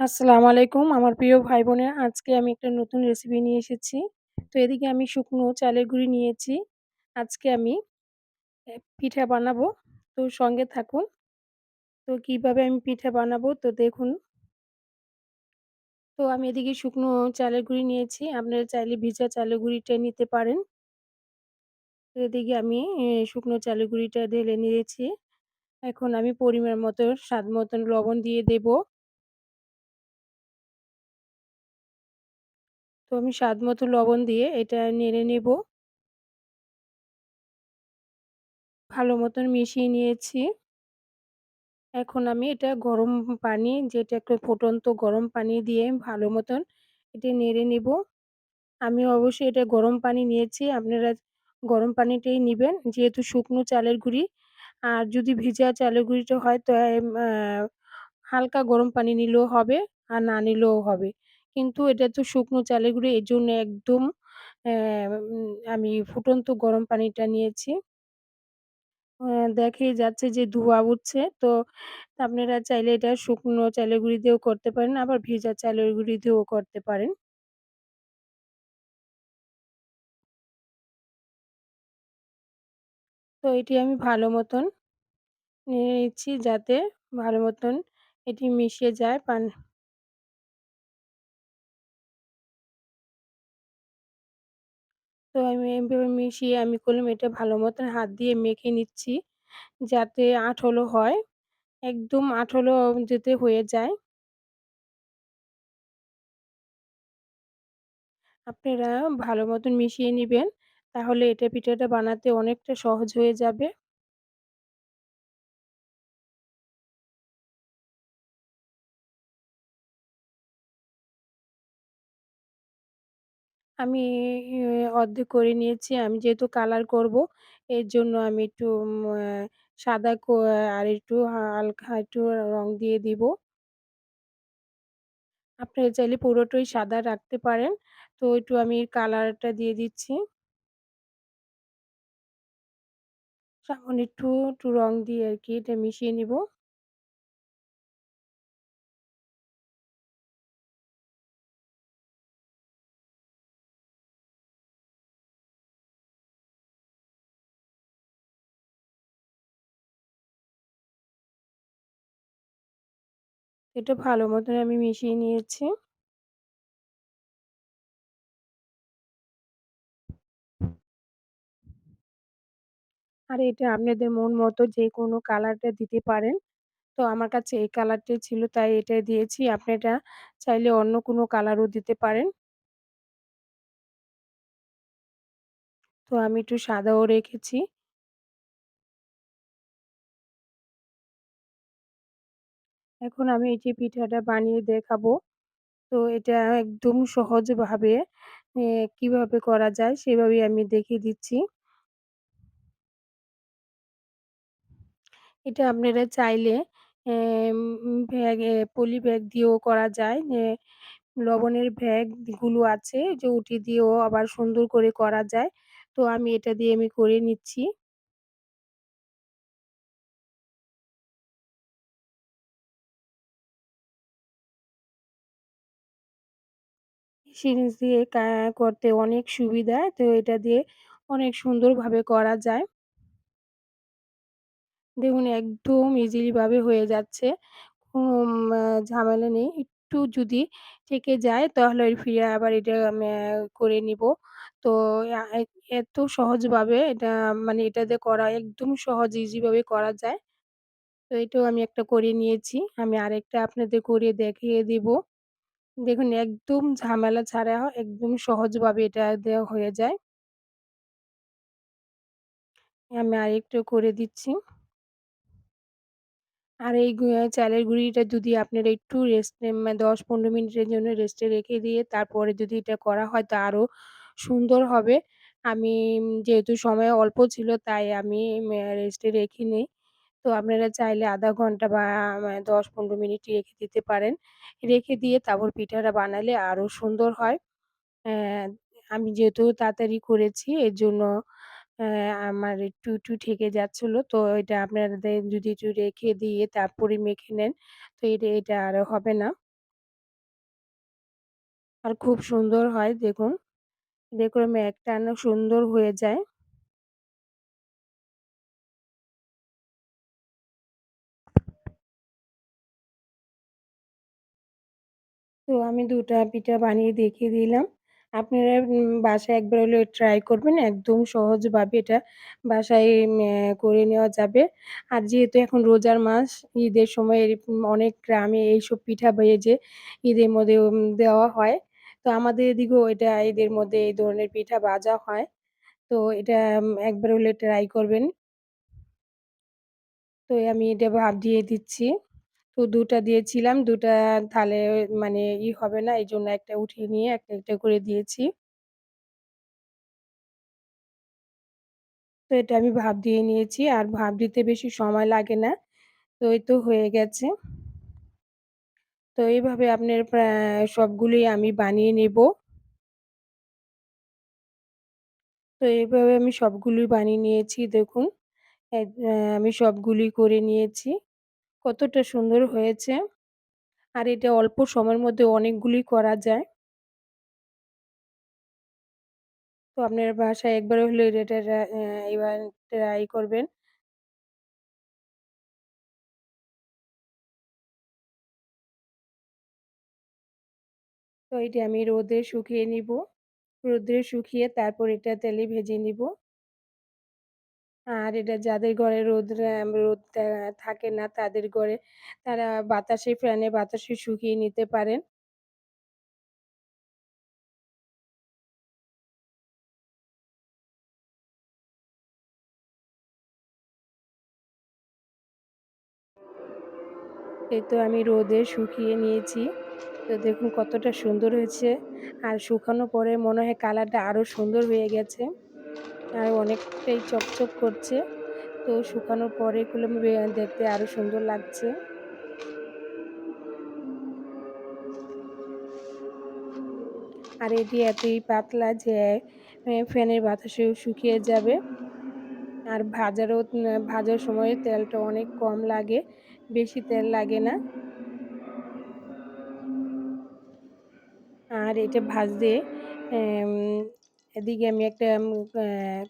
আসসালামু আলাইকুম। আমার প্রিয় ভাই বোনের আজকে আমি একটা নতুন রেসিপি নিয়ে এসেছি। তো এদিকে আমি শুকনো চালের গুঁড়ি নিয়েছি। আজকে আমি পিঠা বানাবো। তো সঙ্গে থাকুন। তো কীভাবে আমি পিঠা বানাবো তো দেখুন। তো আমি এদিকে শুকনো চালের গুঁড়ি নিয়েছি। আপনারা চাইলে ভিজা চালের গুঁড়িটা নিতে পারেন। তো এদিকে আমি শুকনো চালের গুঁড়িটা ঢেলে নিয়েছি। এখন আমি পরিমাণ মতো, স্বাদ মতন লবণ দিয়ে দেবো। তো আমি স্বাদ মতো লবণ দিয়ে এটা নেড়ে নেব। ভালো মতন মিশিয়ে নিয়েছি। এখন আমি এটা গরম পানি, যেটা একটু ফুটন্ত গরম পানি দিয়ে ভালো মতন এটা নেড়ে নেব। আমি অবশ্যই এটা গরম পানি নিয়েছি, আপনারা গরম পানিটাই নেবেন। যেহেতু শুকনো চালের গুঁড়ি, আর যদি ভিজা চালের গুঁড়িটা হয় তো হালকা গরম পানি নিলেও হবে, আর না নিলেও হবে। কিন্তু এটা তো শুকনো চালের গুঁড়ি জন্য একদম আমি ফুটন্ত গরম পানিটা নিয়েছি। দেখেই যাচ্ছে যে ধোঁয়া উঠছে। তো আপনারা চাইলে এটা শুকনো চালের গুঁড়ি দিয়েও করতে পারেন, আবার ভেজা চালের গুঁড়ি দিয়েও করতে পারেন। তো এটি আমি ভালো মতন নিয়ে নিচ্ছি যাতে ভালো মতন এটি মিশে যায় পান তো আমি এভাবে মিশিয়ে আমি করলাম। এটা ভালো মতন হাত দিয়ে মেখে নিচ্ছি যাতে আঠলো হয়, একদম আঠলো যেতে হয়ে যায়। আপনারা ভালো মতন মিশিয়ে নেবেন, তাহলে এটা পিঠাটা বানাতে অনেকটা সহজ হয়ে যাবে। আমি অর্ধেক করে নিয়েছি। আমি যেহেতু কালার করব, এর জন্য আমি একটু সাদা আর একটু হালকা একটু রং দিয়ে দিব। আপনারা চাইলে পুরোটাই সাদা রাখতে পারেন। তো একটু আমি কালারটা দিয়ে দিচ্ছি। সামান্য একটু একটু রং দিয়ে আর কি এটা মিশিয়ে নিব। এটা ভালো মতন আমি মিশিয়ে নিয়েছি। আর এটা আপনাদের মন মতো যে কোনো কালারটা দিতে পারেন। তো আমার কাছে এই কালারটাই ছিল, তাই এটা দিয়েছি। আপনারা চাইলে অন্য কোনো কালারও দিতে পারেন। তো আমি একটু সাদাও রেখেছি। এখন আমি এই যে পিঠাটা বানিয়ে দেখাবো। তো এটা একদম সহজভাবে কীভাবে করা যায় সেভাবেই আমি দেখিয়ে দিচ্ছি। এটা আপনারা চাইলে ব্যাগে পলি ব্যাগ দিয়েও করা যায়। লবণের ব্যাগগুলো আছে যে ওটি দিয়েও আবার সুন্দর করে করা যায়। তো আমি এটা দিয়ে আমি করে নিচ্ছি। সিরিঞ্জ দিয়ে করতে অনেক সুবিধা। তো এটা দিয়ে অনেক সুন্দরভাবে করা যায়। দেখুন, একদম ইজিলিভাবে হয়ে যাচ্ছে। কোনো ঝামেলা নেই। একটু যদি থেকে যায়, তাহলে ফিরে আবার এটা করে নিব। তো এত সহজভাবে এটা মানে এটা দিয়ে করা, একদম সহজ, ইজিভাবে করা যায়। তো এটাও আমি একটা করে নিয়েছি। আমি আরেকটা আপনাদের করে দেখিয়ে দিব। দেখুন, একদম ঝামেলা ছাড়া একদম সহজভাবে এটা দেওয়া হয়ে যায়। আমি আরেকটু করে দিচ্ছি। আর এই চালের গুঁড়িটা যদি আপনারা একটু রেস্টে মানে দশ পনেরো মিনিটের জন্য রেস্টে রেখে দিয়ে তারপরে যদি এটা করা হয় তো আরও সুন্দর হবে। আমি, যেহেতু সময় অল্প ছিল তাই আমি রেস্টে রেখে নিই। তো আপনারা চাইলে আধা ঘণ্টা বা দশ পনেরো মিনিট রেখে দিতে পারেন। রেখে দিয়ে তারপর পিঠাটা বানালে আরও সুন্দর হয়। আমি যেহেতু তাড়াতাড়ি করেছি এর জন্য আমার একটু, একটু ঠেকে যাচ্ছিল। তো এটা আপনাদের যদি একটু রেখে দিয়ে তারপরে মেখে নেন তো এটা এটা আর হবে না। আর খুব সুন্দর হয় দেখুন। দেখুন একটা সুন্দর হয়ে যায়। তো আমি দুটা পিঠা বানিয়ে দেখিয়ে দিলাম। আপনারা বাসায় একবার হলে ট্রাই করবেন, একদম সহজভাবে এটা বাসায় করে নেওয়া যাবে। আর যেহেতু এখন রোজার মাস, ঈদের সময় অনেক গ্রামে এইসব পিঠা ভেজে ঈদের মধ্যে দেওয়া হয়। তো আমাদের এদিকেও এটা ঈদের মধ্যে এই ধরনের পিঠা ভাজা হয়। তো এটা একবার হলে ট্রাই করবেন। তো আমি এটা ভাব দিয়ে দিচ্ছি। তো দুটা দিয়েছিলাম। দুটা তাহলে মানে ই হবে না, এই জন্য একটা উঠিয়ে নিয়ে একটা একটা করে দিয়েছি। তো এটা আমি ভাপ দিয়ে নিয়েছি, আর ভাপ দিতে বেশি সময় লাগে না। তো এই তো হয়ে গেছে। তো এইভাবে আপনার সবগুলোই আমি বানিয়ে নেব। তো এইভাবে আমি সবগুলোই বানিয়ে নিয়েছি, দেখুন। আমি সবগুলি করে নিয়েছি। কতটা সুন্দর হয়েছে। আর এটা অল্প সময়ের মধ্যে অনেকগুলি করা যায়। তো আপনার বাসায় একবার হলে এটা এবার ট্রাই করবেন। তো এটা আমি রোদে শুকিয়ে নিব। রোদে শুকিয়ে তারপর এটা তেলে ভেজে নিব। আর এটা যাদের ঘরে রোদ রোদ থাকে না তাদের ঘরে তারা বাতাসে ফ্যানে বাতাসে শুকিয়ে নিতে পারেন। এই তো আমি রোদে শুকিয়ে নিয়েছি। তো দেখুন কতটা সুন্দর হয়েছে। আর শুকানো পরে মনে হয় কালারটা আরও সুন্দর হয়ে গেছে। আর অনেকটাই চকচক করছে। তো শুকানোর পরে এগুলো দেখতে আরও সুন্দর লাগছে। আর এটি এতই পাতলা যে ফ্যানের বাতাসেও শুকিয়ে যাবে। আর ভাজারও ভাজার সময় তেলটা অনেক কম লাগে, বেশি তেল লাগে না। আর এটা ভাজতে এদিকে আমি একটা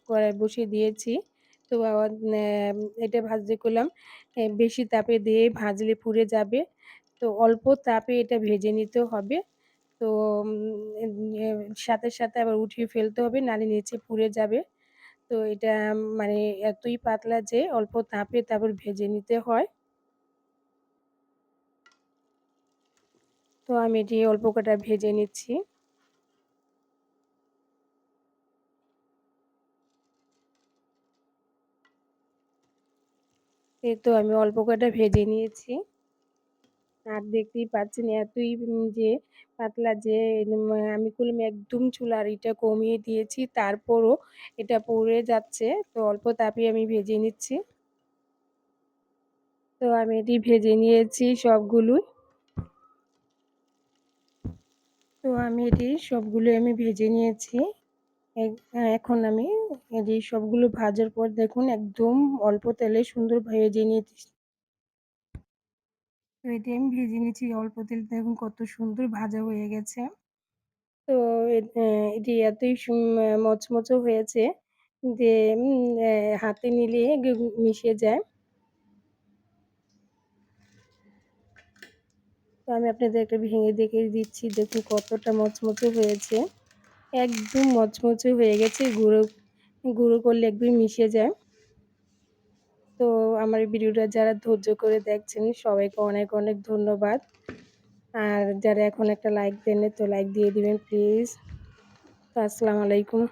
কড়াই বসিয়ে দিয়েছি। তো এটা ভাজতে করলাম। বেশি তাপে দিয়ে ভাজলে পুড়ে যাবে। তো অল্প তাপে এটা ভেজে নিতে হবে। তো সাথে সাথে আবার উঠিয়ে ফেলতে হবে নালে নিচে পুড়ে যাবে। তো এটা মানে এতই পাতলা যে অল্প তাপে তারপর ভেজে নিতে হয়। তো আমি এটি অল্প কটা ভেজে নিচ্ছি। এই তো আমি অল্প কটা ভেজে নিয়েছি। আর দেখতেই পাচ্ছেন এতই যে পাতলা যে আমি করলাম একদম চুলার এটা কমিয়ে দিয়েছি, তারপরও এটা পড়ে যাচ্ছে, তো অল্প তাপে আমি ভেজে নিচ্ছি। তো আমি এটি ভেজে নিয়েছি সবগুলোই তো আমি এটি সবগুলো আমি ভেজে নিয়েছি। এখন আমি এটি সবগুলো ভাজার পর দেখুন একদম অল্প তেলে সুন্দর ভেজে নিয়েছি। তো এটি আমি ভেজে নিয়েছি অল্প তেল, দেখুন কত সুন্দর ভাজা হয়ে গেছে। তো এটি এতই মচমচো হয়েছে যে হাতে নিলে মিশে যায়। তো আমি আপনাদের একটা ভেঙে দেখে দিচ্ছি, দেখুন কতটা মচমচে হয়েছে। একদম মচমচে হয়ে গেছে, গুঁড়ো গুঁড়ো করলে একদম মিশে যায়। তো আমার ভিডিওটা যারা ধৈর্য করে দেখছেন, সবাইকে অনেক অনেক ধন্যবাদ। আর যারা এখন একটা লাইক দেন তো লাইক দিয়ে দিবেন প্লিজ তো আসসালামু আলাইকুম।